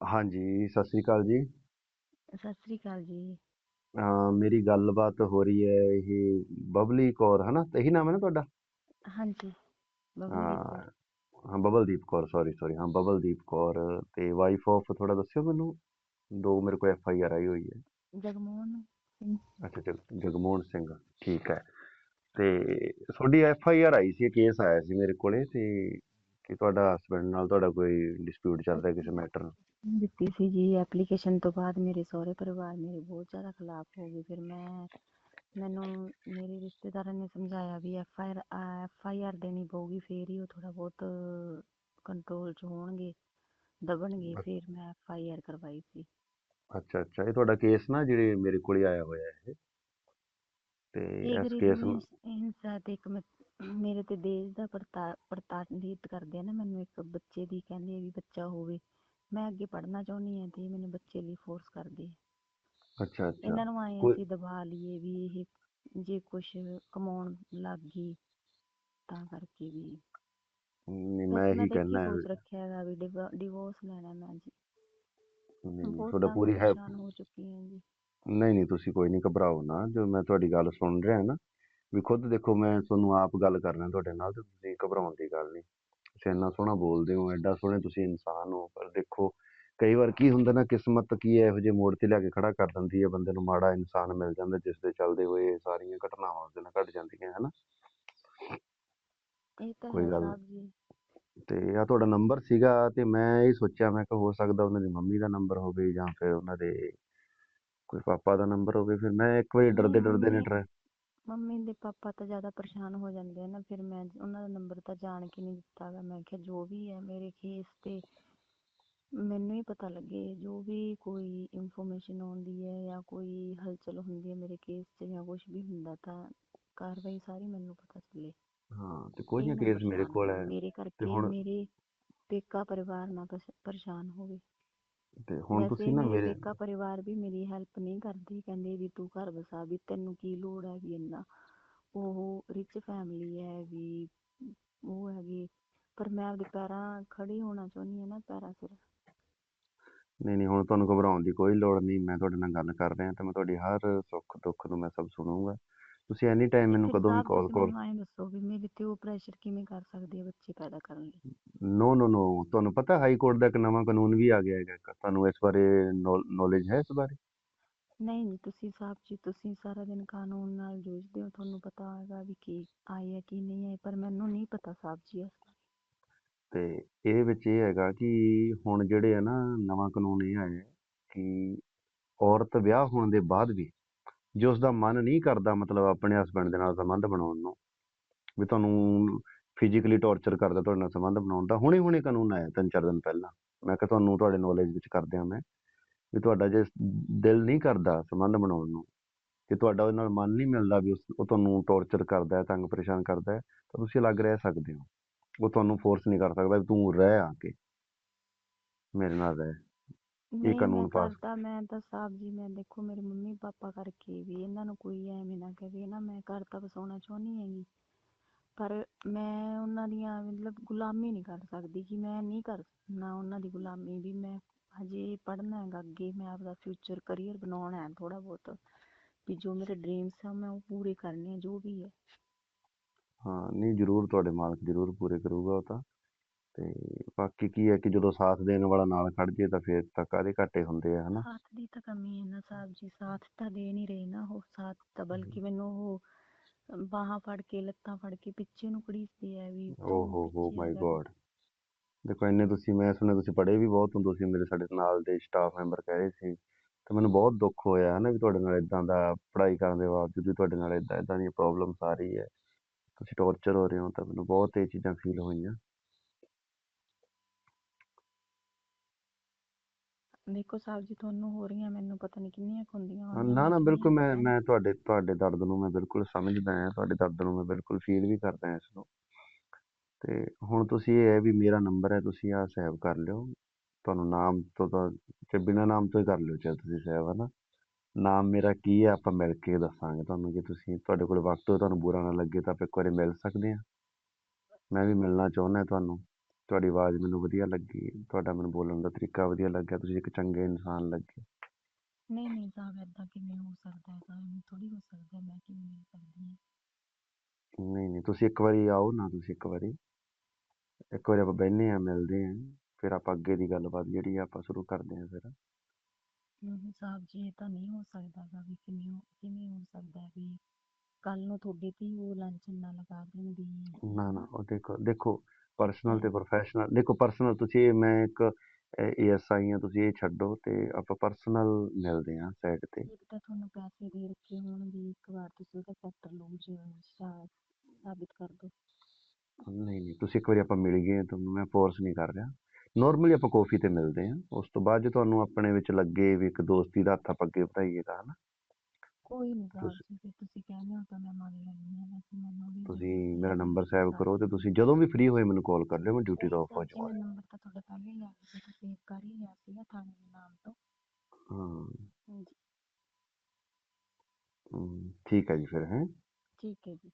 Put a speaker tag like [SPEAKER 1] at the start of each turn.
[SPEAKER 1] ਹਾਂਜੀ ਸਤਿ ਸ੍ਰੀ ਅਕਾਲ ਜੀ।
[SPEAKER 2] ਸਤਿ ਸ੍ਰੀ ਅਕਾਲ ਜੀ।
[SPEAKER 1] ਅਹ ਮੇਰੀ ਗੱਲਬਾਤ ਹੋ ਰਹੀ ਹੈ ਇਹ ਬਬਲੀ ਕੌਰ ਹਨਾ? ਇਹੀ ਨਾਮ ਹੈ ਨਾ ਤੁਹਾਡਾ?
[SPEAKER 2] ਹਾਂਜੀ ਬਬਲਦੀਪ ਕੌਰ।
[SPEAKER 1] ਅਹ ਹਾਂ ਬਬਲਦੀਪ ਕੌਰ ਸੌਰੀ ਸੌਰੀ ਹਾਂ ਬਬਲਦੀਪ ਕੌਰ ਤੇ ਵਾਈਫ ਆਫ ਥੋੜਾ ਦੱਸਿਓ ਮੈਨੂੰ ਦੋ ਮੇਰੇ ਕੋਲ ਐਫ ਆਈ ਆਰ ਆਈ ਹੋਈ ਹੈ।
[SPEAKER 2] ਜਗਮੋਹਨ ਸਿੰਘ।
[SPEAKER 1] ਅੱਛਾ ਜਗ- ਜਗਮੋਹਨ ਸਿੰਘ ਠੀਕ ਹੈ। ਤੇ ਤੁਹਾਡੀ F I R I C case ਆਇਆ ਸੀ ਮੇਰੇ ਕੋਲੇ ਤੇ ਕਿ ਤੁਹਾਡਾ ਹਸਬੰਡ ਨਾਲ ਤੁਹਾਡਾ ਕੋਈ ਡਿਸਪਿਊਟ ਚੱਲ ਰਿਹਾ ਕਿਸੇ ਮੈਟਰ
[SPEAKER 2] ਦਿੱਤੀ ਸੀ ਜੀ। ਐਪਲੀਕੇਸ਼ਨ ਤੋਂ ਬਾਅਦ ਮੇਰੇ ਸਹੁਰੇ ਪਰਿਵਾਰ ਮੇਰੇ ਬਹੁਤ ਜ਼ਿਆਦਾ ਖਿਲਾਫ ਹੋ ਗਏ। ਫਿਰ ਮੈਂ ਮੈਨੂੰ ਮੇਰੇ ਰਿਸ਼ਤੇਦਾਰਾਂ ਨੇ ਸਮਝਾਇਆ ਵੀ ਐਫ ਆਈ ਆਰ ਦੇਣੀ ਪਊਗੀ ਫੇਰ ਹੀ ਉਹ ਥੋੜਾ ਬਹੁਤ ਕੰਟਰੋਲ 'ਚ ਹੋਣਗੇ ਦਬਣਗੇ। ਫਿਰ ਮੈਂ ਆਰ ਕਰਵਾਈ ਸੀ।
[SPEAKER 1] ਅੱਛਾ ਅੱਛਾ। ਇਹ ਤੁਹਾਡਾ ਕੇਸ ਨਾ ਜਿਹੜੇ ਮੇਰੇ ਕੋਲ ਆਇਆ ਹੋਇਆ ਹੈ ਤੇ ਇਸ ਕੇਸ ਨੂੰ
[SPEAKER 2] ਹਿੰਸਾ ਤੇ ਇੱਕ ਮੈਂ- ਮੇਰੇ ਤੇ ਦੇਸ਼ ਦਾ ਪ੍ਰਤਾ ਪ੍ਰਤਾੜਿਤ ਕਰਦੇ ਆ ਨਾ ਮੈਨੂੰ ਇੱਕ ਬੱਚੇ ਦੀ ਕਹਿੰਦੇ ਆ ਵੀ ਬੱਚਾ ਹੋਵੇ। ਮੈਂ ਅੱਗੇ ਪੜ੍ਹਨਾ ਚਾਹੁੰਦੀ ਹਾਂ ਤੇ ਮੈਨੂੰ ਬੱਚੇ ਲਈ ਫੋਰਸ ਕਰਦੇ ਆ
[SPEAKER 1] ਅੱਛਾ ਅੱਛਾ।
[SPEAKER 2] ਇਹਨਾਂ ਨੂੰ ਆਏ
[SPEAKER 1] ਕੋਈ
[SPEAKER 2] ਅਸੀਂ ਦਬਾ ਲਈਏ ਵੀ ਇਹ ਜੇ ਕੁਛ ਕਮਾਉਣ ਲੱਗ ਗਈ ਤਾਂ ਕਰਕੇ ਵੀ।
[SPEAKER 1] ਨਹੀਂ ਮੈਂ
[SPEAKER 2] ਵੈਸੇ ਮੈਂ
[SPEAKER 1] ਇਹੀ
[SPEAKER 2] ਤਾਂ ਇੱਕ ਹੀ
[SPEAKER 1] ਕਹਿਣਾ ਹੈ।
[SPEAKER 2] ਸੋਚ ਰੱਖਿਆ ਹੈਗਾ ਵੀ ਡਿਵੋਰਸ ਲੈਣਾ ਮੈਂ ਜੀ
[SPEAKER 1] ਨਹੀਂ ਨਹੀਂ
[SPEAKER 2] ਬਹੁਤ
[SPEAKER 1] ਤੁਹਾਡਾ
[SPEAKER 2] ਤੰਗ
[SPEAKER 1] ਪੂਰੀ ਹੈ
[SPEAKER 2] ਪਰੇਸ਼ਾਨ ਹੋ ਚੁੱਕੀ ਹਾਂ ਜੀ।
[SPEAKER 1] ਨਹੀਂ ਨਹੀਂ ਤੁਸੀਂ ਕੋਈ ਨਹੀਂ ਘਬਰਾਓ ਨਾ। ਜੋ ਮੈਂ ਤੁਹਾਡੀ ਗੱਲ ਸੁਣ ਰਿਹਾ ਨਾ ਵੀ ਖੁਦ ਦੇਖੋ ਮੈਂ ਤੁਹਾਨੂੰ ਆਪ ਗੱਲ ਕਰ ਰਿਹਾ ਤੁਹਾਡੇ ਨਾਲ ਤੇ ਤੁਸੀਂ ਘਬਰਾਉਣ ਦੀ ਗੱਲ ਨਹੀਂ। ਤੁਸੀਂ ਇੰਨਾ ਸੋਹਣਾ ਬੋਲਦੇ ਹੋ ਐਡਾ ਸੋਹਣੇ ਤੁਸੀਂ ਇਨਸਾਨ ਹੋ ਪਰ ਦੇਖੋ ਕਈ ਵਾਰ ਕੀ ਹੁੰਦਾ ਨਾ ਕਿਸਮਤ ਕੀ ਹੈ ਇਹੋ ਜਿਹੇ ਮੋੜ ਤੇ ਲਿਆ ਕੇ ਖੜਾ ਕਰ ਦਿੰਦੀ ਹੈ ਬੰਦੇ ਨੂੰ ਮਾੜਾ ਇਨਸਾਨ ਮਿਲ ਜਾਂਦਾ ਜਿਸ ਦੇ ਚੱਲਦੇ ਹੋਏ ਇਹ ਸਾਰੀਆਂ ਘਟਨਾਵਾਂ ਉਹਦੇ ਨਾਲ ਘਟ ਜਾਂਦੀਆਂ
[SPEAKER 2] ਇਹ ਤਾਂ
[SPEAKER 1] ਕੋਈ
[SPEAKER 2] ਹੈ
[SPEAKER 1] ਗੱਲ
[SPEAKER 2] ਸਾਹਿਬ ਜੀ।
[SPEAKER 1] ਤੇ ਆ ਤੁਹਾਡਾ ਨੰਬਰ ਸੀਗਾ ਤੇ ਮੈਂ ਇਹ ਸੋਚਿਆ ਮੈਂ ਕਿ ਹੋ ਸਕਦਾ ਉਹਨਾਂ ਦੀ ਮੰਮੀ ਦਾ ਨੰਬਰ ਹੋਵੇ ਜਾਂ ਫਿਰ ਉਹਨਾਂ ਦੇ ਕੋਈ ਪਾਪਾ ਦਾ ਨੰਬਰ ਹੋਵੇ ਫਿਰ ਮੈਂ ਇੱਕ ਵਾਰੀ ਡਰਦੇ
[SPEAKER 2] ਨਹੀਂ
[SPEAKER 1] ਡਰਦੇ ਨੇ
[SPEAKER 2] ਮੰਮੀ
[SPEAKER 1] ਟਰਾਈ
[SPEAKER 2] ਮੰਮੀ ਦੇ ਪਾਪਾ ਤਾਂ ਜ਼ਿਆਦਾ ਪਰੇਸ਼ਾਨ ਹੋ ਜਾਂਦੇ ਆ ਨਾ ਫਿਰ ਮੈਂ ਉਹਨਾਂ ਦਾ ਨੰਬਰ ਤਾਂ ਜਾਣ ਕੇ ਨਹੀਂ ਦਿੱਤਾ ਗਾ। ਮੈਂ ਕਿਹਾ ਜੋ ਵੀ ਹੈ ਮੇਰੇ ਕੇਸ ਤੇ ਮੈਨੂੰ ਹੀ ਪਤਾ ਲੱਗੇ ਜੋ ਵੀ ਕੋਈ ਇਨਫੋਰਮੇਸ਼ਨ ਆਉਂਦੀ ਹੈ ਜਾਂ ਕੋਈ ਹਲਚਲ ਹੁੰਦੀ ਹੈ ਮੇਰੇ ਕੇਸ 'ਚ ਜਾਂ ਕੁਝ ਵੀ ਹੁੰਦਾ ਤਾਂ ਕਾਰਵਾਈ ਸਾਰੀ ਮੈਨੂੰ ਪਤਾ ਚੱਲੇ।
[SPEAKER 1] ਹਾਂ ਤੇ ਕੋਈ
[SPEAKER 2] ਇਹ
[SPEAKER 1] ਨਾ
[SPEAKER 2] ਨਾ
[SPEAKER 1] ਕੇਸ ਮੇਰੇ
[SPEAKER 2] ਪਰੇਸ਼ਾਨ
[SPEAKER 1] ਕੋਲ
[SPEAKER 2] ਹੋਣ
[SPEAKER 1] ਹੈ।
[SPEAKER 2] ਮੇਰੇ
[SPEAKER 1] ਤੇ
[SPEAKER 2] ਕਰਕੇ ਮੇਰੇ ਪੇਕਾ ਪਰਿਵਾਰ ਨਾ ਪਰੇਸ਼- ਪਰੇਸ਼ਾਨ ਹੋਵੇ
[SPEAKER 1] ਤੇ ਹੁਣ
[SPEAKER 2] ਵੈਸੇ
[SPEAKER 1] ਤੁਸੀਂ ਨਾ
[SPEAKER 2] ਮੇਰੇ
[SPEAKER 1] ਮੇਰੇ
[SPEAKER 2] ਪੇਕਾ ਪਰਿਵਾਰ ਵੀ ਮੇਰੀ ਹੈਲਪ ਨਹੀਂ ਕਰਦੇ ਕਹਿੰਦੇ ਵੀ ਤੂੰ ਘਰ ਵਸਾ ਵੀ ਤੈਨੂੰ ਕੀ ਲੋੜ ਹੈ ਵੀ ਇੰਨਾ। ਉਹ ਰਿਚ ਫੈਮਿਲੀ ਹੈ ਵੀ ਉਹ ਹੈਗੀ ਪਰ ਮੈਂ ਆਪਦੇ ਪੈਰਾਂ ਖੜੀ ਹੋਣਾ ਚਾਹੁੰਦੀ ਹਾਂ ਨਾ ਪੈਰਾਂ ਸਿਰ।
[SPEAKER 1] ਨਹੀਂ ਨਹੀਂ ਹੁਣ ਤੁਹਾਨੂੰ ਘਬਰਾਉਣ ਦੀ ਕੋਈ ਲੋੜ ਨਹੀਂ ਮੈਂ ਤੁਹਾਡੇ ਨਾਲ ਗੱਲ ਕਰ ਰਿਹਾ ਤੇ ਮੈਂ ਤੁਹਾਡੀ ਹਰ ਸੁੱਖ ਦੁੱਖ ਨੂੰ ਮੈਂ ਸਭ ਸੁਣੂੰਗਾ। ਤੁਸੀਂ ਐਨੀ ਟਾਈਮ ਮੈਨੂੰ ਕਦੋਂ ਵੀ ਕਾਲ
[SPEAKER 2] ਤੁਸੀਂ
[SPEAKER 1] ਕਾਲ
[SPEAKER 2] ਮੈਨੂੰ ਐਂ ਦੱਸੋ ਵੀ ਮੇਰੇ ਤੇ ਉਹ ਪ੍ਰੈਸ਼ਰ ਕਿਵੇਂ ਕਰ ਸਕਦੇ ਆ ਬੱਚੇ ਪੈਦਾ ਕਰਨ ਲਈ?
[SPEAKER 1] ਨੋ ਨੋ ਨੋ ਤੁਹਾਨੂੰ ਪਤਾ ਹਾਈ ਕੋਰਟ ਦਾ ਇੱਕ ਨਵਾਂ ਕਾਨੂੰਨ ਵੀ ਆ ਗਿਆ ਹੈਗਾ। ਤੁਹਾਨੂੰ ਇਸ ਬਾਰੇ ਨੌਲੇਜ ਹੈ ਇਸ ਬਾਰੇ?
[SPEAKER 2] ਨਹੀਂ ਜੀ ਤੁਸੀਂ ਸਾਹਿਬ ਜੀ ਤੁਸੀਂ ਸਾਰਾ ਦਿਨ ਕਾਨੂੰਨ ਨਾਲ ਜੂਝਦੇ ਹੋ ਤੁਹਾਨੂੰ ਪਤਾ ਹੋਏਗਾ ਵੀ ਕੀ ਆਏ ਹੈ ਕੀ ਨਹੀਂ ਆਏ ਪਰ ਮੈਨੂੰ ਨਹੀਂ ਪਤਾ ਸਾਹਿਬ ਜੀ ਇਸ ਬਾਰੇ।
[SPEAKER 1] ਤੇ ਇਹਦੇ ਵਿੱਚ ਇਹ ਹੈਗਾ ਕਿ ਹੁਣ ਜਿਹੜੇ ਆ ਨਾ ਨਵਾਂ ਕਾਨੂੰਨ ਇਹ ਆਇਆ ਹੈ ਕਿ ਔਰਤ ਵਿਆਹ ਹੋਣ ਦੇ ਬਾਅਦ ਵੀ ਜੇ ਉਸ ਦਾ ਮਨ ਨਹੀਂ ਕਰਦਾ ਮਤਲਬ ਆਪਣੇ ਹਸਬੰਡ ਦੇ ਨਾਲ ਸੰਬੰਧ ਬਣਾਉਣ ਨੂੰ, ਵੀ ਤੁਹਾਨੂੰ ਫਿਜ਼ੀਕਲੀ ਟੌਰਚਰ ਕਰਦਾ, ਤੁਹਾਡੇ ਨਾਲ ਸੰਬੰਧ ਬਣਾਉਣ ਦਾ ਹੁਣੇ ਹੁਣੇ ਕਾਨੂੰਨ ਆਇਆ ਤਿੰਨ ਚਾਰ ਦਿਨ ਪਹਿਲਾਂ। ਮੈਂ ਕਿਹਾ ਤੁਹਾਨੂੰ ਤੁਹਾਡੇ ਨੌਲੇਜ ਵਿੱਚ ਕਰ ਦਿਆਂ ਮੈਂ, ਵੀ ਤੁਹਾਡਾ ਜੇ ਦਿਲ ਨਹੀਂ ਕਰਦਾ ਸੰਬੰਧ ਬਣਾਉਣ ਨੂੰ ਕਿ ਤੁਹਾਡਾ ਉਹਦੇ ਨਾਲ ਮਨ ਨਹੀਂ ਮਿਲਦਾ ਵੀ ਉਸ, ਉਹ ਤੁਹਾਨੂੰ ਟੌਰਚਰ ਕਰਦਾ ਹੈ, ਤੰਗ ਪਰੇਸ਼ਾਨ ਕਰਦਾ ਹੈ, ਤਾਂ ਤੁਸੀਂ ਅਲੱਗ ਰਹਿ ਸਕਦੇ ਹੋ। ਉਹ ਤੁਹਾਨੂੰ ਫੋਰਸ ਨਹੀਂ ਕਰ ਸਕਦਾ ਵੀ ਤੂੰ ਰਹਿ ਆ ਕੇ, ਮੇਰੇ ਨਾਲ ਰਹਿ। ਇਹ
[SPEAKER 2] ਨਹੀਂ ਮੈਂ
[SPEAKER 1] ਕਾਨੂੰਨ ਪਾਸ
[SPEAKER 2] ਕਰਦਾ ਮੈਂ ਤਾਂ ਸਾਹਿਬ ਜੀ ਮੈਂ ਦੇਖੋ ਮੇਰੇ ਮੰਮੀ ਪਾਪਾ ਕਰਕੇ ਵੀ ਇਹਨਾਂ ਨੂੰ ਕੋਈ ਐਵੇਂ ਨਾ ਕਹੇ ਨਾ ਮੈਂ ਘਰ ਤਾਂ ਵਸਾਉਣਾ ਚਾਹੁੰਦੀ ਹੈਗੀ। ਪਰ ਮੈਂ ਉਹਨਾਂ ਦੀਆਂ ਮਤਲਬ ਗੁਲਾਮੀ ਨਹੀਂ ਕਰ ਸਕਦੀ ਕਿ ਮੈਂ ਨਹੀਂ ਕਰਨਾ ਉਹਨਾਂ ਦੀ ਗੁਲਾਮੀ ਵੀ। ਮੈਂ ਹਜੇ ਪੜ੍ਹਨਾ ਹੈਗਾ ਅੱਗੇ ਮੈਂ ਆਪਦਾ ਫਿਊਚਰ ਕਰੀਅਰ ਬਣਾਉਣਾ ਹੈ ਥੋੜਾ ਬਹੁਤ। ਵੀ ਜੋ ਮੇਰੇ ਡ੍ਰੀਮਸ ਆ ਮੈਂ ਉਹ ਪੂਰੇ ਕਰਨੇ ਆ ਜੋ ਵੀ ਹੈ।
[SPEAKER 1] ਹਾਂ ਨਹੀਂ ਜ਼ਰੂਰ ਤੁਹਾਡੇ ਮਾਲਕ ਜ਼ਰੂਰ ਪੂਰੇ ਕਰੂਗਾ ਉਹ ਤਾਂ। ਤੇ ਬਾਕੀ ਕੀ ਹੈ ਕਿ ਜਦੋਂ ਸਾਥ ਦੇਣ ਵਾਲਾ ਨਾਲ ਖੜ ਜੇ ਤਾਂ ਫਿਰ ਤਾਂ ਕਾਹਦੇ ਘਾਟੇ ਹੁੰਦੇ ਆ ਹਨਾ?
[SPEAKER 2] ਸਾਥ ਦੀ ਤਾਂ ਕਮੀ ਹੈ ਨਾ ਸਾਹਿਬ ਜੀ ਸਾਥ ਤਾਂ ਦੇ ਨਹੀਂ ਰਹੇ ਨਾ ਉਹ ਸਾਥ ਤਾਂ ਬਲਕਿ ਮੈਨੂੰ ਉਹ ਬਾਹਾਂ ਫੜ ਕੇ ਲੱਤਾਂ ਫੜ ਕੇ ਪਿੱਛੇ ਨੂੰ ਘੜੀਸਦੇ ਆ ਵੀ
[SPEAKER 1] ਓ
[SPEAKER 2] ਤੂੰ
[SPEAKER 1] ਹੋ ਹੋ
[SPEAKER 2] ਪਿੱਛੇ
[SPEAKER 1] ਮਾਈ
[SPEAKER 2] ਜਾ
[SPEAKER 1] ਗੋਡ। ਦੇਖੋ ਇੰਨੇ ਤੁਸੀਂ ਮੈਂ ਸੁਣਿਆ ਤੁਸੀਂ ਪੜ੍ਹੇ ਵੀ ਬਹੁਤ ਹੋ ਤੁਸੀਂ ਮੇਰੇ ਸਾਡੇ ਨਾਲ ਦੇ ਸਟਾਫ ਮੈਂਬਰ ਕਹਿ ਰਹੇ ਸੀ ਤੇ ਮੈਨੂੰ ਬਹੁਤ ਦੁੱਖ ਹੋਇਆ ਹਨਾ ਵੀ ਤੁਹਾਡੇ ਨਾਲ ਇਦਾਂ ਦਾ ਪੜ੍ਹਾਈ ਕਰਨ ਦੇ ਬਾਵਜੂਦ ਵੀ ਤੁਹਾਡੇ ਨਾਲ ਇਦਾਂ ਇਦਾਂ ਦੀਆਂ ਪ੍ਰੋਬਲਮਸ ਆ ਰਹੀ ਹੈ। ਤੁਸੀਂ ਟੌਰਚਰ ਹੋ ਰਹੇ ਹੋ ਤਾਂ ਮੈਨੂੰ ਬਹੁਤ ਇਹ ਚੀਜ਼ਾਂ ਫੀਲ ਹੋਈਆਂ।
[SPEAKER 2] ਦੇਖੋ ਸਾਹਿਬ ਜੀ ਤੁਹਾਨੂੰ ਹੋ ਰਹੀਆਂ ਮੈਨੂੰ ਪਤਾ ਨਹੀਂ ਕਿੰਨੀਆਂ ਕੁ ਹੁੰਦੀਆਂ
[SPEAKER 1] ਹਾਂ,
[SPEAKER 2] ਹੋਣਗੀਆਂ
[SPEAKER 1] ਨਾ ਨਾ ਬਿਲਕੁਲ ਮੈਂ ਮੈਂ ਤੁਹਾਡੇ ਤੁਹਾਡੇ ਦਰਦ ਨੂੰ ਮੈਂ ਬਿਲਕੁਲ ਸਮਝਦਾ ਹਾਂ ਤੁਹਾਡੇ ਦਰਦ ਨੂੰ ਮੈਂ ਬਿਲਕੁਲ ਫੀਲ ਵੀ ਕਰਦਾ ਹਾਂ ਇਸ ਨੂੰ। ਤੇ ਹੁਣ ਤੁਸੀਂ ਇਹ ਹੈ ਵੀ ਮੇਰਾ ਨੰਬਰ ਹੈ ਤੁਸੀਂ ਆ ਸੇਵ ਕਰ ਲਿਓ। ਤੁਹਾਨੂੰ ਨਾਮ ਤੋਂ ਤਾਂ ਤੇ ਬਿਨਾਂ ਨਾਮ ਤੋਂ ਹੀ ਕਰ ਲਿਓ ਚਾਹੇ ਤੁਸੀਂ ਸੇਵ ਹੈ ਨਾ। ਨਾਮ ਮੇਰਾ ਕੀ ਹੈ ਆਪਾਂ ਮਿਲ ਕੇ ਦੱਸਾਂਗੇ ਤੁਹਾਨੂੰ ਜੇ ਤੁਸੀਂ ਤੁਹਾਡੇ ਕੋਲ ਵਕਤ ਹੋਵੇ ਤੁਹਾਨੂੰ ਬੁਰਾ ਨਾ ਲੱਗੇ ਤਾਂ ਆਪਾਂ ਇੱਕ ਵਾਰੀ ਮਿਲ ਸਕਦੇ ਹਾਂ। ਮੈਂ ਵੀ ਮਿਲਣਾ ਚਾਹੁੰਦਾ ਤੁਹਾਨੂੰ। ਤੁਹਾਡੀ ਆਵਾਜ਼ ਮੈਨੂੰ ਵਧੀਆ ਲੱਗੀ ਤੁਹਾਡਾ ਮੈਨੂੰ ਬੋਲਣ ਦਾ ਤਰੀਕਾ ਵਧੀਆ ਲੱਗਿਆ ਤੁਸੀਂ ਇੱਕ ਚੰਗੇ ਇਨਸਾਨ ਲੱਗੇ।
[SPEAKER 2] ਨਹੀਂ ਨਹੀਂ ਸਾਹਿਬ ਏਦਾਂ ਕਿਵੇਂ ਹੋ ਸਕਦਾ ਹੈ? ਸਾਹਿਬ ਥੋੜੀ ਹੋ ਸਕਦਾ ਹੈ, ਮੈਂ ਕਿਵੇਂ ਮਿਲ ਸਕਦੀ ਹਾਂ?
[SPEAKER 1] ਨਹੀਂ ਨਹੀਂ ਤੁਸੀਂ ਇੱਕ ਵਾਰੀ ਆਓ ਨਾ ਤੁਸੀਂ ਇੱਕ ਵਾਰੀ। ਇੱਕ ਵਾਰੀ ਆਪਾਂ ਬਹਿੰਦੇ ਆ ਮਿਲਦੇ ਆ ਫਿਰ ਆਪਾਂ ਅੱਗੇ ਦੀ ਗੱਲਬਾਤ ਜਿਹੜੀ ਆ ਆਪਾਂ ਸ਼ੁਰੂ ਕਰਦੇ ਆ ਫਿਰ।
[SPEAKER 2] ਨਹੀਂ ਸਾਹਿਬ ਜੀ ਇਹ ਤਾਂ ਨਹੀਂ ਹੋ ਸਕਦਾ ਗਾ ਵੀ ਕਿਵੇਂ ਹੋ- ਕਿਵੇਂ ਹੋ ਸਕਦਾ ਹੈ ਵੀ ਕੱਲ ਨੂੰ ਤੁਹਾਡੇ ਤੇ ਹੀ ਉਹ ਲਾਂਛਨ ਨਾ ਲਗਾ ਦੇਣ ਵੀ।
[SPEAKER 1] ਨਾ ਨਾ ਉਹ ਦੇਖੋ ਦੇਖੋ ਪਰਸਨਲ ਤੇ ਪ੍ਰੋਫੈਸ਼ਨਲ ਦੇਖੋ ਪਰਸਨਲ ਤੁਸੀਂ ਮੈਂ ਇੱਕ ਏਐਸਆਈ ਆ ਤੁਸੀਂ ਇਹ ਛੱਡੋ ਤੇ ਆਪਾਂ ਪਰਸਨਲ ਮਿਲਦੇ ਆ ਸਾਈਡ ਤੇ।
[SPEAKER 2] ਇੱਕ ਤਾਂ ਤੁਹਾਨੂੰ ਪੈਸੇ ਦੇ ਰੱਖੇ ਹੋਣ ਵੀ ਇੱਕ ਵਾਰ ਤੁਸੀਂ ਉਹਦਾ ਫੈਕਟਰ ਲੂਜ ਸਾਬਿਤ ਕਰ ਦਿਓ
[SPEAKER 1] ਨਹੀਂ ਨਹੀਂ ਤੁਸੀਂ ਇੱਕ ਵਾਰੀ ਆਪਾਂ ਮਿਲ ਗਏ ਤੁਹਾਨੂੰ ਮੈਂ ਫੋਰਸ ਨਹੀਂ ਕਰ ਰਿਹਾ। ਨਾਰਮਲੀ ਆਪਾਂ ਕਾਫੀ ਤੇ ਮਿਲਦੇ ਆ ਉਸ ਤੋਂ ਬਾਅਦ ਜੇ ਤੁਹਾਨੂੰ ਆਪਣੇ ਵਿੱਚ ਲੱਗੇ ਵੀ ਇੱਕ ਦੋਸਤੀ ਦਾ ਹੱਥ ਆਪਾਂ ਅੱਗੇ ਵਧਾਈਏ ਤਾਂ ਹਨਾ?
[SPEAKER 2] ਕੋਈ ਨਹੀਂ ਸਾਹਿਬ
[SPEAKER 1] ਤੁਸੀਂ-
[SPEAKER 2] ਜੀ ਜੇ ਤੁਸੀਂ ਕਹਿੰਦੇ ਹੋ ਤਾਂ ਮੈਂ ਮੰਨ ਲੈਂਦੀ ਹਾਂ ਵੈਸੇ ਮੈਨੂੰ ਵੀ
[SPEAKER 1] ਤੁਸੀਂ
[SPEAKER 2] ਜ਼ਰੂਰਤ
[SPEAKER 1] ਮੇਰਾ ਨੰਬਰ ਸੇਵ ਕਰੋ ਤੇ ਤੁਸੀਂ ਜਦੋਂ ਵੀ ਫ੍ਰੀ ਹੋਏ ਮੈਨੂੰ ਕਾਲ ਕਰ ਲਿਓ ਮੈਂ ਡਿਊਟੀ ਤੋਂ ਆਫ ਹੋ
[SPEAKER 2] ਜੀ
[SPEAKER 1] ਜਾਵਾਂਗਾ।
[SPEAKER 2] ਮੈਂ ਨੰਬਰ ਤਾਂ ਤੁਹਾਡਾ ਪਹਿਲੇ ਹੀ ਆ ਗਿਆ ਸੀ ਸੇਵ ਕਰ ਹੀ ਲਿਆ ਸੀਗਾ ਥਾਣੇ ਦੇ ਨਾਮ ਤੋਂ।
[SPEAKER 1] ਹਾਂ।
[SPEAKER 2] ਹਾਂਜੀ।
[SPEAKER 1] ਹਮ, ਠੀਕ ਹੈ ਜੀ ਫਿਰ ਹੈ?
[SPEAKER 2] ਠੀਕ ਹੈ ਜੀ।